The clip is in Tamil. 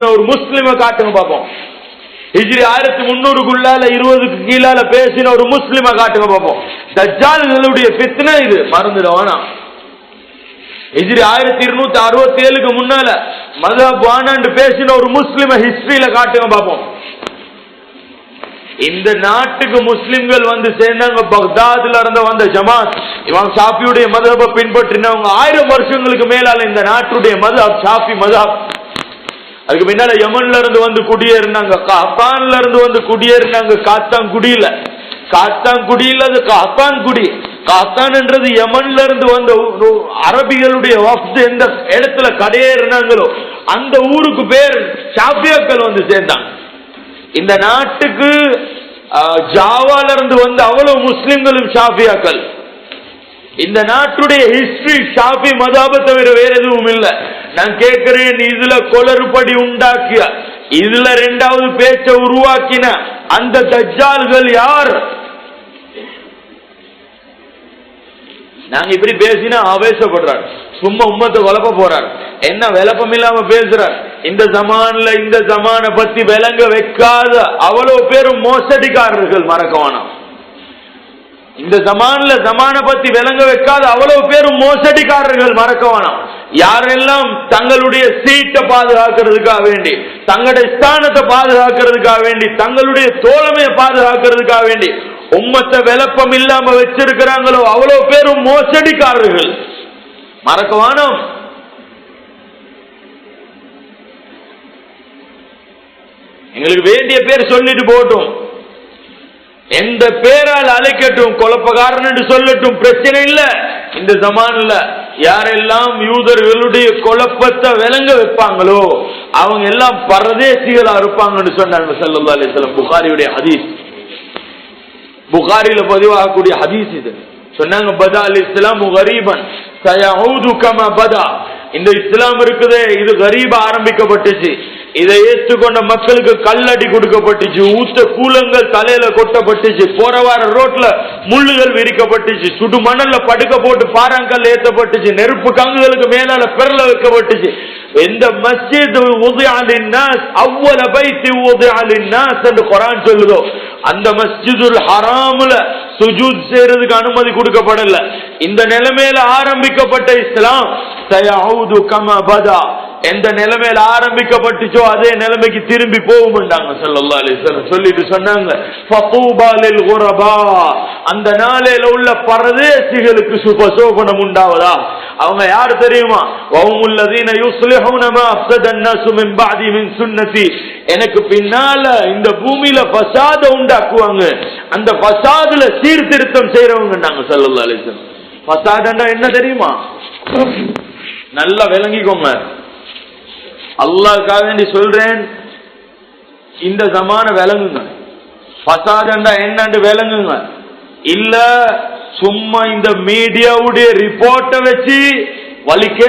ஒரு முஸ்லிம காட்டுங்க பார்ப்போம் ஹிஜ்ரி ஆயிரத்தி முன்னூறுக்குள்ளால இருபதுக்கு கீழால பேசின ஒரு முஸ்லிம காட்டுங்க பார்ப்போம் தஜாலுடைய பித்னா இது. மறந்துட வேணாம் ஹிஜ்ரி ஆயிரத்தி இருநூத்தி அறுபத்தி ஏழுக்கு முன்னால மதப் வானாண்டு பேசின ஒரு முஸ்லிம ஹிஸ்டரியில காட்டுங்க பார்ப்போம் இந்த நாட்டுக்கு முஸ்லிம்கள் வந்து சேர்ந்தாங்க பக்தாதுல இருந்து வந்த ஜமாத். இவன் சாப்பியுடைய மதபை பின்பற்றினவங்க ஆயிரம் வருஷங்களுக்கு மேலால இந்த நாட்டுடைய மதப் சாப்பி மதப் அதுக்கு முன்னால யமன்ல இருந்து வந்து குடியேறினாங்க. காத்தான்ல இருந்து வந்து குடியேறினாங்க. காத்தாங்குடியில காத்தாங்குடியில அது காத்தான்குடி காத்தான்ன்றது யமன்ல இருந்து வந்த அரபிகளுடைய வப்து எந்த இடத்துல கடையேறினாங்களோ அந்த ஊருக்கு பேர் ஷாஃபியாக்கள் வந்து சேர்ந்தாங்க. இந்த நாட்டுக்கு ஜாவால இருந்து வந்த அவ்வளவு முஸ்லிம்களும் ஷாஃபியாக்கள். இந்த நாட்டுடைய ஹிஸ்டரி ஷாஃபி மதாபை தவிர வேற எதுவும் இல்லை. நான் கேட்கிறேன் இதுல கொளறுபடி உண்டாக்கிய இதுல ரெண்டாவது பேச்ச உருவாக்கின அந்த தஜ்ஜால்கள் யார்? நாங்க இப்படி பேசினா ஆவேசப்படுறாரு. சும்மா உம்மத்தை வளப்ப போறார். என்ன விளப்பம் இல்லாம பேசுறார்? இந்த ஜமான்ல இந்த ஜமான பத்தி விளங்க வைக்காத அவ்வளவு பேரும் மோசடிக்காரர்கள் மறக்க வேணாம் இந்த ஜமான்ல ஜமான பத்தி விளங்க வைக்காத அவ்வளவு பேரும் மோசடிக்காரர்கள் மறக்கவானா? யாரெல்லாம் தங்களுடைய சீட்டை பாதுகாக்கிறதுக்காக வேண்டி தங்களுடைய ஸ்தானத்தை பாதுகாக்கிறதுக்காக வேண்டி தங்களுடைய தோழமையை பாதுகாக்கிறதுக்காக வேண்டி உம்மத்தை விளப்பம் இல்லாம வச்சிருக்கிறாங்களோ அவ்வளவு பேரும் மோசடிக்காரர்கள். மறக்கவானோம் எங்களுக்கு வேண்டிய பேர் சொல்லிட்டு போட்டும் எந்த பேரால் அழைக்கட்டும் குழப்பக்காரன் என்று சொல்லட்டும் பிரச்சனை இல்லை. இந்த ஜமான்ல யாரெல்லாம் யூதர்களுடைய குழப்பத்தை விளங்க வைப்பாங்களோ அவங்க எல்லாம் பரதேசிகளா இருப்பாங்கன்னு சொன்னாங்க சல்லா அலிஸ்லாம் புகாரியுடைய ஹதீஸ். புகாரில பதிவாகக்கூடிய ஹதீஸ் இது. சொன்னாங்க பதா அலி இஸ்லாம் கரீபன் கம பதா. இந்த இஸ்லாம் இருக்குதே இது கரீப ஆரம்பிக்கப்பட்டுச்சு. இதை ஏற்றுக்கொண்ட மக்களுக்கு கல்லடி கொடுக்கப்பட்டுச்சு ஊத்த கூலங்கள் தலையில கொட்டப்பட்டுச்சு போற வார ரோட்ல முள்ளுகள் விரிக்கப்பட்டுச்சு சுடு மணல்ல படுக்க போட்டு பாறாங்கல் ஏற்றப்பட்டுச்சு நெருப்பு கங்குகளுக்கு மேலால பெரல வைக்கப்பட்டுச்சு. எந்த மஸ்ஜித் அவ்வள பைத்தி உதயாலின் என்று குரான் சொல்லுதோ அந்த மஸ்ஜிதுல் ஹராமுல சுஜூத் செய்யறதுக்கு அனுமதி கொடுக்கப்படல. இந்த நிலைமையில ஆரம்பிக்கப்பட்ட இஸ்லாம் சயஊது கம பதா. எந்த நிலைமையில ஆரம்பிக்கப்பட்டுச்சோ அதே நிலைமைக்கு திரும்பி போகும்ண்டாங்க சொல்லல்லா அலிஸ்வரம் சொல்லிட்டு சொன்னாங்க. அந்த நாளையில உள்ள பரதேசிகளுக்கு சுப சோபனம் உண்டாவதா? அவங்க யார் தெரியுமா? எனக்கு பின்னால இந்த பூமியில பசாத உண்டாக்குவாங்க. அந்த பசாதுல சீர்திருத்தம் செய்யறவங்க நாங்க சொல்லல்லா அலிஸ்வரம் பசாதண்டா என்ன தெரியுமா? நல்லா விளங்கிக்கோங்க. அல்லாவுக்காக வேண்டி சொல்றேன். இந்த சமான விளங்குங்க. பசாதண்டா என்னன்னு விளங்குங்க. இல்ல சும்மா இந்த மீடியாவுடைய ரிப்போர்ட்டை வச்சு வலிக்க